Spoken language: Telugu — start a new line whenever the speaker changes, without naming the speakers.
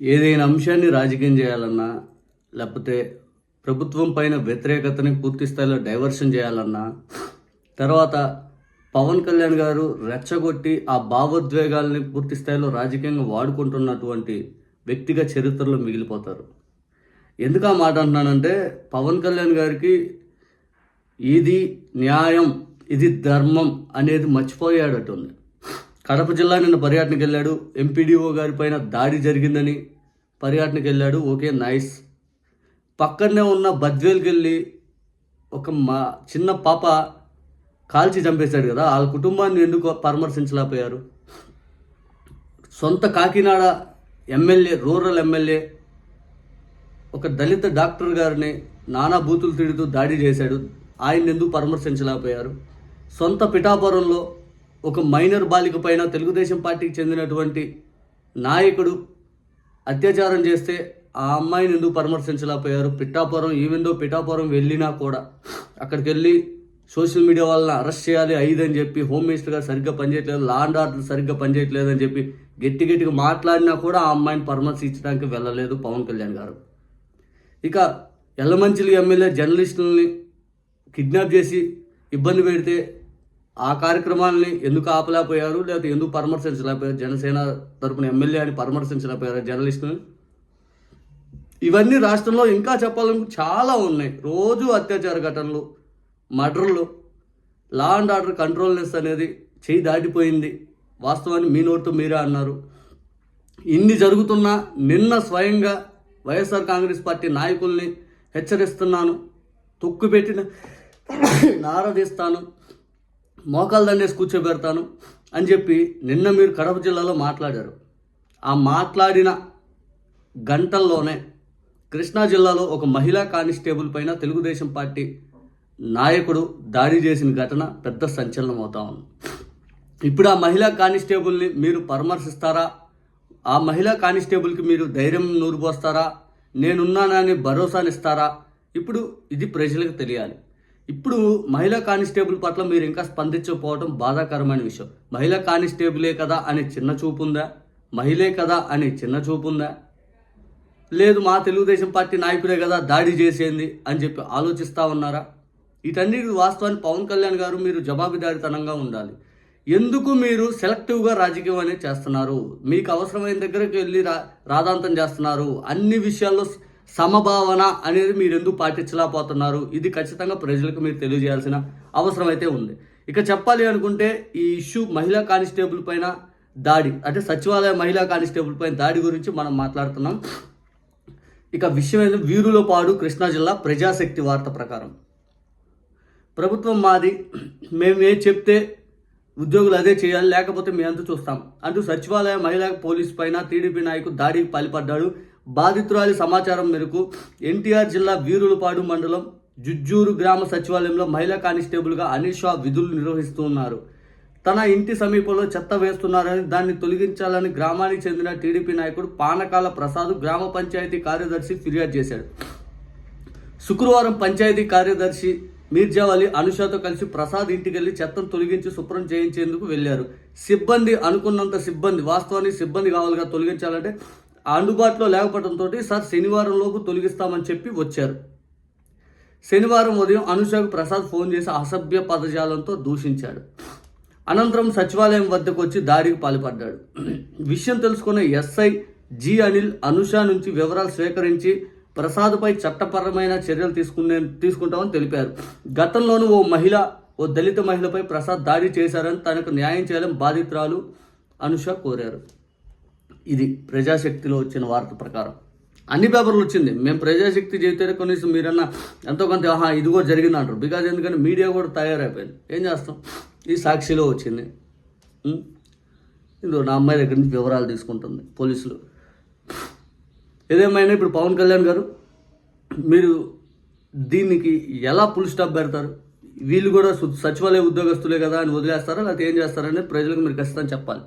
ఏదైనా అంశాన్ని రాజకీయం చేయాలన్నా లేకపోతే ప్రభుత్వం పైన వ్యతిరేకతని పూర్తి స్థాయిలో డైవర్షన్ చేయాలన్నా తర్వాత పవన్ కళ్యాణ్ గారు రెచ్చగొట్టి ఆ భావోద్వేగాల్ని పూర్తి స్థాయిలో రాజకీయంగా వాడుకుంటున్నటువంటి వ్యక్తిగా చరిత్రలో మిగిలిపోతారు. ఎందుకు ఆ మాట అంటున్నానంటే పవన్ కళ్యాణ్ గారికి ఇది న్యాయం ఇది ధర్మం అనేది మర్చిపోయాడటుంది కడప జిల్లా నిన్న పర్యటనకు వెళ్ళాడు ఎంపీడీఓ గారి పైన దాడి జరిగిందని పర్యటనకు వెళ్ళాడు ఓకే నైస్. పక్కనే ఉన్న బద్వేల్కి వెళ్ళి ఒక మా చిన్న పాప కాల్చి చంపేశాడు కదా. వాళ్ళ కుటుంబాన్ని ఎందుకు పరామర్శించలేకపోయారు? సొంత కాకినాడ ఎమ్మెల్యే రూరల్ ఎమ్మెల్యే ఒక దళిత డాక్టర్ గారిని నానా బూతులు తిడుతూ దాడి చేశాడు. ఆయన ఎందుకు పరామర్శించలేకపోయారు? సొంత పిఠాపురంలో ఒక మైనర్ బాలిక పైన తెలుగుదేశం పార్టీకి చెందినటువంటి నాయకుడు అత్యాచారం చేస్తే ఆ అమ్మాయిని ఎందుకు పరామర్శించలేకపోయారు? పిఠాపురం ఈవెందో పిఠాపురం వెళ్ళినా కూడా అక్కడికి వెళ్ళి సోషల్ మీడియా వాళ్ళని అరెస్ట్ చేయాలి ఐదు అని చెప్పి హోమ్ మినిస్టర్ గారు సరిగ్గా పనిచేయట్లేదు లా అండ్ ఆర్డర్ సరిగ్గా పనిచేయట్లేదు అని చెప్పి గట్టి గట్టిగా మాట్లాడినా కూడా ఆ అమ్మాయిని పరామర్శించడానికి వెళ్ళలేదు పవన్ కళ్యాణ్ గారు. ఇక ఎల్లమంచిలి ఎమ్మెల్యే జర్నలిస్టులని కిడ్నాప్ చేసి ఇబ్బంది పెడితే ఆ కార్యక్రమాల్ని ఎందుకు ఆపలేకపోయారు? లేకపోతే ఎందుకు పరామర్శించలేకపోయారు? జనసేన తరపున ఎమ్మెల్యే అని పరామర్శించలేకపోయారు జర్నలిస్టుని ఇవన్నీ రాష్ట్రంలో ఇంకా చెప్పాలని చాలా ఉన్నాయి. రోజు అత్యాచార ఘటనలు మర్డర్లు లా అండ్ ఆర్డర్ కంట్రోల్నెస్ అనేది చేయి దాటిపోయింది. వాస్తవాన్ని మీ నోటితో మీరే అన్నారు. ఇన్ని జరుగుతున్నా నిన్న స్వయంగా వైఎస్ఆర్ కాంగ్రెస్ పార్టీ నాయకుల్ని హెచ్చరిస్తున్నాను. తొక్కు పెట్టిన నారదీస్తాను. మోకాలు దండేసి కూర్చోబెడతాను అని చెప్పి నిన్న మీరు కడప జిల్లాలో మాట్లాడారు. ఆ మాట్లాడిన గంటల్లోనే కృష్ణా జిల్లాలో ఒక మహిళా కానిస్టేబుల్ పైన తెలుగుదేశం పార్టీ నాయకుడు దాడి చేసిన ఘటన పెద్ద సంచలనం అవుతా ఉంది. ఇప్పుడు ఆ మహిళా కానిస్టేబుల్ని మీరు పరామర్శిస్తారా? ఆ మహిళా కానిస్టేబుల్కి మీరు ధైర్యం నూరుపోస్తారా? నేనున్నానని భరోసానిస్తారా? ఇప్పుడు ఇది ప్రజలకు తెలియాలి. ఇప్పుడు మహిళా కానిస్టేబుల్ పట్ల మీరు ఇంకా స్పందించకపోవడం బాధాకరమైన విషయం. మహిళా కానిస్టేబులే కదా అనే చిన్న చూపు ఉందా మహిళే కదా అనే చిన్న చూపు ఉందా లేదు మా తెలుగుదేశం పార్టీ నాయకుడే కదా దాడి చేసేది అని చెప్పి ఆలోచిస్తూ ఉన్నారా? వీటన్నిటి వాస్తవాన్ని పవన్ కళ్యాణ్ గారు మీరు జవాబుదారితనంగా ఉండాలి. ఎందుకు మీరు సెలెక్టివ్గా రాజకీయం అనేది చేస్తున్నారు? మీకు అవసరమైన దగ్గరికి వెళ్ళి రా రాధాంతం చేస్తున్నారు. అన్ని విషయాల్లో సమభావన అనేది మీరు ఎందుకు పాటించలేకపోతున్నారు? ఇది ఖచ్చితంగా ప్రజలకు మీరు తెలియజేయాల్సిన అవసరం అయితే ఉంది. ఇక చెప్పాలి అనుకుంటే ఈ ఇష్యూ మహిళా కానిస్టేబుల్ పైన దాడి అంటే సచివాలయ మహిళా కానిస్టేబుల్ పైన దాడి గురించి మనం మాట్లాడుతున్నాం. ఇక విషయం ఏంటంటే వీరులపాడు కృష్ణా జిల్లా ప్రజాశక్తి వార్త ప్రకారం. ప్రభుత్వం మాది మేము ఏం చెప్తే ఉద్యోగులు అదే చేయాలి లేకపోతే మేము అంతా చూస్తాం. అంటూ సచివాలయ మహిళా పోలీస్ పైన టీడీపీ నాయకుడు దాడికి పాల్పడ్డాడు. బాధితురాలి సమాచారం మేరకు ఎన్టీఆర్ జిల్లా వీరులపాడు మండలం జుజ్జూరు గ్రామ సచివాలయంలో మహిళా కానిస్టేబుల్గా అనిల్ షా విధులు నిర్వహిస్తున్నారు. తన ఇంటి సమీపంలో చెత్త వేస్తున్నారని దాన్ని తొలగించాలని గ్రామానికి చెందిన టీడీపీ నాయకుడు పానకాల ప్రసాద్ గ్రామ పంచాయతీ కార్యదర్శి ఫిర్యాదు చేశాడు. శుక్రవారం పంచాయతీ కార్యదర్శి మీర్జావలి అనుషాతో కలిసి ప్రసాద్ ఇంటికి వెళ్ళి చెత్తను తొలగించి శుభ్రం చేయించేందుకు వెళ్ళారు సిబ్బంది అనుకున్నంత సిబ్బంది వాస్తవానికి సిబ్బంది కావాలిగా తొలగించాలంటే అందుబాటులో లేకపోవడంతో సార్ శనివారంలోపు తొలగిస్తామని చెప్పి వచ్చారు. శనివారం ఉదయం అనుషకు ప్రసాద్ ఫోన్ చేసి అసభ్య పదజాలంతో దూషించాడు. అనంతరం సచివాలయం వద్దకు వచ్చి దాడికి పాల్పడ్డాడు. విషయం తెలుసుకున్న ఎస్ఐ జి అనిల్ అనుష నుంచి వివరాలు స్వీకరించి ప్రసాద్పై చట్టపరమైన చర్యలు తీసుకునే తీసుకుంటామని తెలిపారు. గతంలోనూ ఓ మహిళ ఓ దళిత మహిళపై ప్రసాద్ దాడి చేశారని తనకు న్యాయం చేయాలని బాధితురాలు అనుష కోరారు. ఇది ప్రజాశక్తిలో వచ్చిన వార్త ప్రకారం. అన్ని పేపర్లు వచ్చింది. మేము ప్రజాశక్తి చేస్తే కనీసం మీరన్నా ఎంతో కొంత ఆహా ఇది కూడా జరిగింది అంటారు. బికాజ్ ఎందుకంటే మీడియా కూడా తయారైపోయింది. ఏం చేస్తాం? ఈ సాక్షిలో వచ్చింది. ఇందులో నా అమ్మాయి దగ్గర నుంచి వివరాలు తీసుకుంటుంది పోలీసులు. ఏదేమైనా ఇప్పుడు పవన్ కళ్యాణ్ గారు మీరు దీనికి ఎలా ఫుల్ స్టాప్ పెడతారు? వీళ్ళు కూడా సచివాలయ ఉద్యోగస్తులే కదా అని వదిలేస్తారా? లేకపోతే ఏం చేస్తారనేది ప్రజలకు మీరు ఖచ్చితంగా చెప్పాలి.